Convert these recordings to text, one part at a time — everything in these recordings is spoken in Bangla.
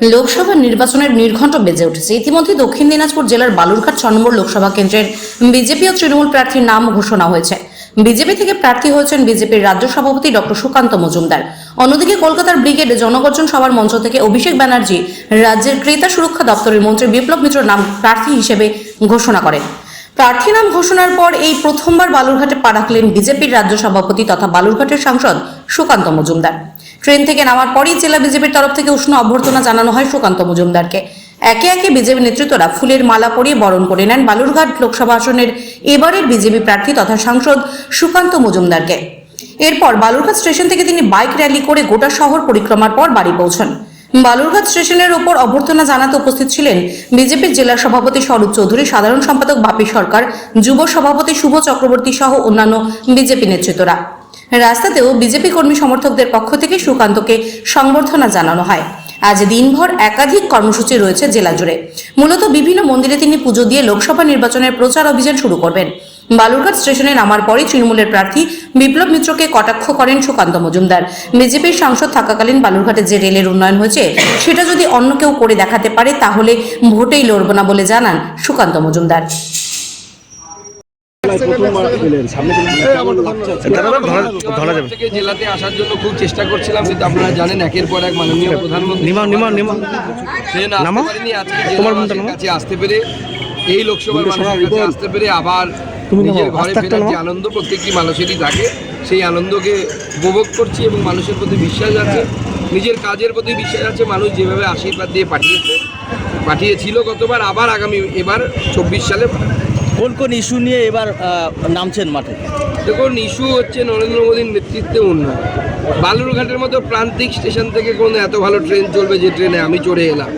লোকসভা নির্বাচনের নির্ঘণ্ট বেজে উঠেছে। ইতিমধ্যে দক্ষিণ দিনাজপুর জেলার বালুরঘাট ছ নম্বর লোকসভা কেন্দ্রের বিজেপি ও তৃণমূল প্রার্থীর নাম ঘোষণা হয়েছে। বিজেপি থেকে প্রার্থী হয়েছেন বিজেপির রাজ্য সভাপতি ডক্টর সুকান্ত মজুমদার। অন্যদিকে কলকাতার ব্রিগেড জনগর্জন সভার মঞ্চ থেকে অভিষেক ব্যানার্জি, রাজ্যের ক্রেতা সুরক্ষা দপ্তরের মন্ত্রী বিপ্লব মিত্র নাম প্রার্থী হিসেবে ঘোষণা করেন। প্রার্থী নাম ঘোষণার পর এই প্রথমবার বালুরঘাটে পা রাখলেন বিজেপির রাজ্য সভাপতি তথা বালুরঘাটের সাংসদ সুকান্ত মজুমদার। ট্রেন থেকে নামার পরই জেলা বিজেপির তরফ থেকে উষ্ণ অভ্যর্থনা জানানো হয় সুকান্ত মজুমদারকে। একে একে বিজেপি নেতৃত্বরা ফুলের মালা পরিয়ে বরণ করে নেন বালুরঘাট লোকসভা আসনের এবারের বিজেপি প্রার্থী তথা সাংসদ সুকান্ত মজুমদারকে। এরপর বালুরঘাট স্টেশন থেকে তিনি বাইক র্যালি করে গোটা শহর পরিক্রমার পর বাড়ি পৌঁছান। বালুরঘাট স্টেশনের ওপর অভ্যর্থনা জানাতে উপস্থিত ছিলেন বিজেপির জেলা সভাপতি স্বরূপ চৌধুরী, সাধারণ সম্পাদক বাপি সরকার, যুব সভাপতি শুভ চক্রবর্তী সহ অন্যান্য বিজেপি নেতৃত্বরা। রাস্তাতেও বিজেপি কর্মী সমর্থকদের পক্ষ থেকে সুকান্তকে সংবর্ধনা জানানো হয়। আজ দিনভর একাধিক কর্মসূচি রয়েছে জেলা জুড়ে। মূলত বিভিন্ন মন্দিরে তিনি পুজো দিয়ে লোকসভা নির্বাচনের প্রচার অভিযান শুরু করবেন। বালুরঘাট স্টেশনে নামার পরই তৃণমূলের প্রার্থী বিপ্লব মিত্রকে কটাক্ষ করেন সুকান্ত মজুমদার। বিজেপির সাংসদ থাকাকালীন বালুরঘাটে যে রেলের উন্নয়ন হয়েছে, সেটা যদি অন্য কেউ করে দেখাতে পারে, তাহলে ভোটেই লড়ব না বলে জানান সুকান্ত মজুমদার প্রথমবার এলেন সামনে থেকে কেমন লাগছে আজকে? ধরা যাবে থেকে জেলাতে আসার জন্য খুব চেষ্টা করছিলাম কিন্তু আপনারা জানেন একের পর এক মাননীয় প্রধানমন্ত্রী নিমা নিমা নিমা ট্রেন নামা? আসতে? কাছে পেরে এই লোকসভার দুটো মানুষের কাছে আসতে পেরে আবার নিজের ঘরে ফেরার যে আনন্দ প্রত্যেকটি মানুষেরই থাকে সেই আনন্দকে উপভোগ করছি এবং মানুষের প্রতি বিশ্বাস আছে নিজের কাজের প্রতি বিশ্বাস আছে মানুষ যেভাবে আশীর্বাদ দিয়ে পাঠিয়েছে পাঠিয়েছিল গতবার আবার আগামী এবার চব্বিশ সালে। কোন কোন ইস্যু নিয়ে এবার নামছেন মাঠে? দেখুন, ইস্যু হচ্ছে নরেন্দ্র মোদীর নেতৃত্বে উন্নয়ন বালুরঘাটের মতো প্রান্তিক স্টেশন থেকে কোনো এত ভালো ট্রেন চলবে যে ট্রেনে আমি চড়ে এলাম।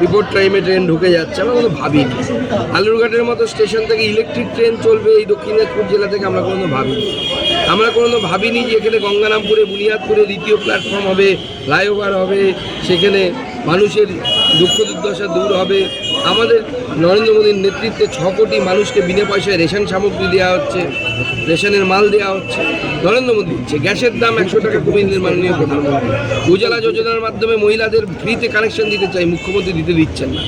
বিপদ টাইমে ট্রেন ঢুকে যাচ্ছে, আমরা কোনো ভাবিনি। বালুরঘাটের মতো স্টেশন থেকে ইলেকট্রিক ট্রেন চলবে এই দক্ষিণ দিনাজপুর জেলা থেকে আমরা কোনো ভাবিনি। আমরা কোনো ভাবিনি যে এখানে গঙ্গারামপুরে, বুনিয়াদপুরে দ্বিতীয় প্ল্যাটফর্ম হবে ফ্লাইওভার হবে। সেখানে মানুষের দুঃখ দুর্দশা দূর হবে। আমাদের নরেন্দ্র মোদীর নেতৃত্বে ছ কোটি মানুষকে বিনা পয়সায় রেশন সামগ্রী দেওয়া হচ্ছে রেশনের মাল দেওয়া হচ্ছে। নরেন্দ্র মোদী দিচ্ছে গ্যাসের দাম একশো টাকা কমিয়ে দিলেন মাননীয় প্রধানমন্ত্রী। উজালা যোজনার মাধ্যমে মহিলাদের ফ্রিতে কানেকশন দিতে চাই মুখ্যমন্ত্রী দিতে দিচ্ছেন না।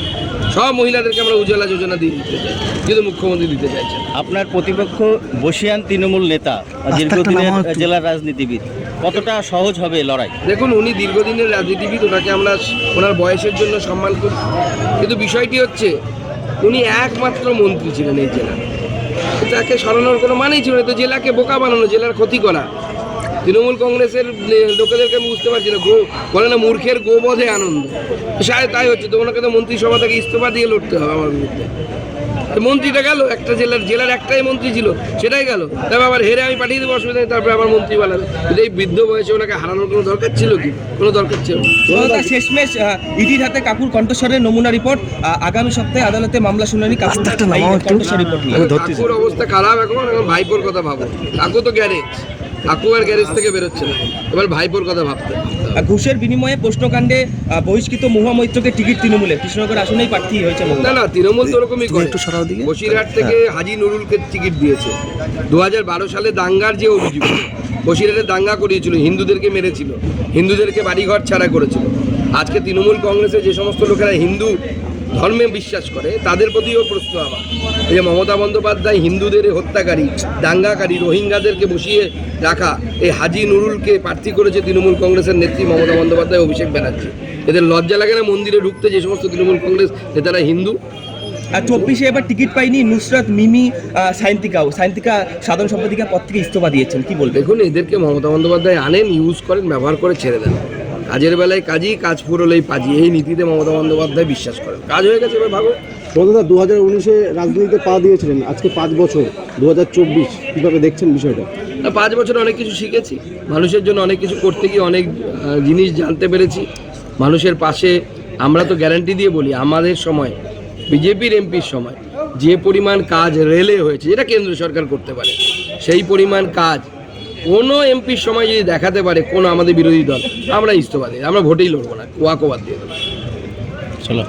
সব মহিলাদেরকে আমরা উজালা যোজনা দিয়ে দিতে চাই কিন্তু মুখ্যমন্ত্রী দিতে চাইছেন আপনার প্রতিপক্ষ বসিয়ান তৃণমূল নেতা দীর্ঘদিনের জেলার রাজনীতিবিদ। কতটা সহজ হবে লড়াই? দেখুন, উনি দীর্ঘদিনের রাজনীতিবিদ, ওনাকে আমরা ওনার বয়সের জন্য সম্মান করি। কিন্তু বিষয়টি হচ্ছে, উনি একমাত্র মন্ত্রী ছিলেন এই জেলার। তাকে সরানোর কোনো মানেই ছিল না। তো জেলাকে বোকা বানানো, জেলার ক্ষতি করা। তৃণমূল কংগ্রেসের লোকেদেরকে আমি বুঝতে পারছি না। গো বলে না মূর্খের গোবধে আনন্দ। শায়দ তাই হচ্ছে। তো ওনাকে তো মন্ত্রিসভা থেকে ইস্তফা দিয়ে লড়তে হবে আমার বিরুদ্ধে। মন্ত্রীটা গেল? একটা জেলার জেলার একটাই মন্ত্রী ছিল। সেটাই গেল? তারপর আবার হেরে আমি পাঠিয়ে দেবো অসুবিধা নেই। তারপরে আবার মন্ত্রী বানাবে কিন্তু এই বৃদ্ধ বয়সে ওনাকে হারানোর কোনো দরকার ছিল কি? কোনো দরকার ছিল শেষমেশ ইডির হাতে কাকুর কণ্ঠস্বরের নমুনা রিপোর্ট। আগামী সপ্তাহে আদালতে মামলা শুনানি কাকুর কণ্ঠস্বর রিপোর্ট কাকুর অবস্থা খারাপ এখন এখন ভাইপোর কথা ভাবো। কাকু তো গ্যারেজ। কাকু আর গ্যারেজ থেকে বেরোচ্ছে না। এবার ভাইপোর কথা ভাবতে। ঘুষের বিনিময়ে প্রশ্নকাণ্ডে বহিষ্কৃত মহুয়া মৈত্রকে টিকিট তৃণমূলে কৃষ্ণনগর আসনেই প্রার্থী হয়েছে না না তৃণমূল তো ওরকমই করে। একটু সরাও দিকে। বসিরহাট থেকে হাজি নুরুলকে টিকিট দিয়েছে। দু হাজার বারো সালে দাঙ্গার যে অভিযোগ বসিরহাটে দাঙ্গা করিয়েছিল হিন্দুদেরকে মেরেছিল। হিন্দুদেরকে বাড়িঘর ছাড়া করেছিল। আজকে তৃণমূল কংগ্রেসে যে সমস্ত লোকেরা হিন্দু ধর্মে বিশ্বাস করে তাদের প্রতিও প্রশ্ন আমার। এই যে মমতা বন্দ্যোপাধ্যায় হিন্দুদের হত্যাকারী দাঙ্গাকারী রোহিঙ্গাদেরকে বসিয়ে রাখা এই হাজি নুরুলকে প্রার্থী করেছে তৃণমূল কংগ্রেসের নেত্রী মমতা বন্দ্যোপাধ্যায় অভিষেক ব্যানার্জি। এদের লজ্জা লাগে না মন্দিরে ঢুকতে যে সমস্ত তৃণমূল কংগ্রেস নেতারা হিন্দু? আর চব্বিশে এবার টিকিট পাইনি নুসরাত মিমি সায়ন্তিকাও সায়ন্তিকা সাধারণ সম্পাদিকা পদ থেকে ইস্তফা দিয়েছেন। কি বলবেন? দেখুন এদেরকে মমতা বন্দ্যোপাধ্যায় আনেন ইউজ করেন ব্যবহার করে ছেড়ে দেন। কাজের বেলায় কাজই কাজ ফুরলেই পাজি। এই নীতিতে মমতা বন্দ্যোপাধ্যায় বিশ্বাস করেন। কাজ হয়ে গেছে এবার ভাগো। বন্ধুদা দু হাজার উনিশে রাজনীতিতে পা দিয়েছিলেন আজকে পাঁচ বছর। দু হাজার চব্বিশ কীভাবে দেখছেন বিষয়টা? না, পাঁচ বছর অনেক কিছু শিখেছি। মানুষের জন্য অনেক কিছু করতে গিয়ে অনেক জিনিস জানতে পেরেছি। মানুষের পাশে আমরা তো গ্যারান্টি দিয়ে বলি আমাদের সময় বিজেপির এমপির সময় যে পরিমাণ কাজ রেলে হয়েছে যেটা কেন্দ্র সরকার করতে পারে সেই পরিমাণ কাজ কোনো এমপির সময় যদি দেখাতে পারে কোন আমাদের বিরোধী দল, আমরা ইস্তফা দিই আমরা ভোটেই লড়বো না ওয়াকোবাদ দিয়ে দেবো। চলো।